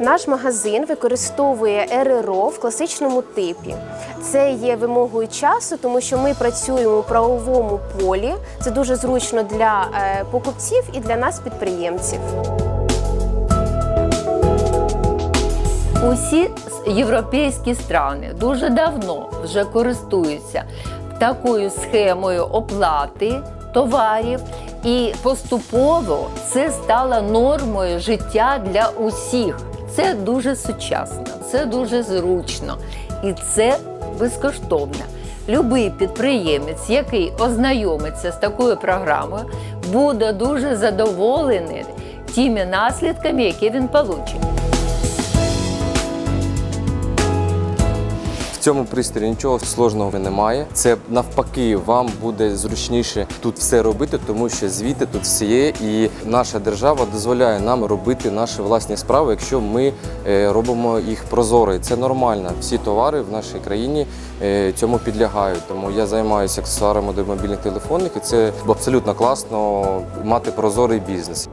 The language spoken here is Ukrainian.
Наш магазин використовує РРО в класичному типі. Це є вимогою часу, тому що ми працюємо у правовому полі. Це дуже зручно для е, покупців і для нас, підприємців. Усі європейські страни дуже давно вже користуються такою схемою оплати товарів, і поступово це стало нормою життя для усіх. Це дуже сучасно, це дуже зручно і це безкоштовно. Любий підприємець, який ознайомиться з такою програмою, буде дуже задоволений тими наслідками, які він получить. Цьому пристрої нічого сложного немає. Це навпаки, вам буде зручніше тут все робити, тому що звіти тут всі є, і наша держава дозволяє нам робити наші власні справи, якщо ми е, робимо їх прозоро. І це нормально. Всі товари в нашій країні е, цьому підлягають. Тому я займаюся аксесуарами до мобільних телефонів, і це абсолютно класно мати прозорий бізнес.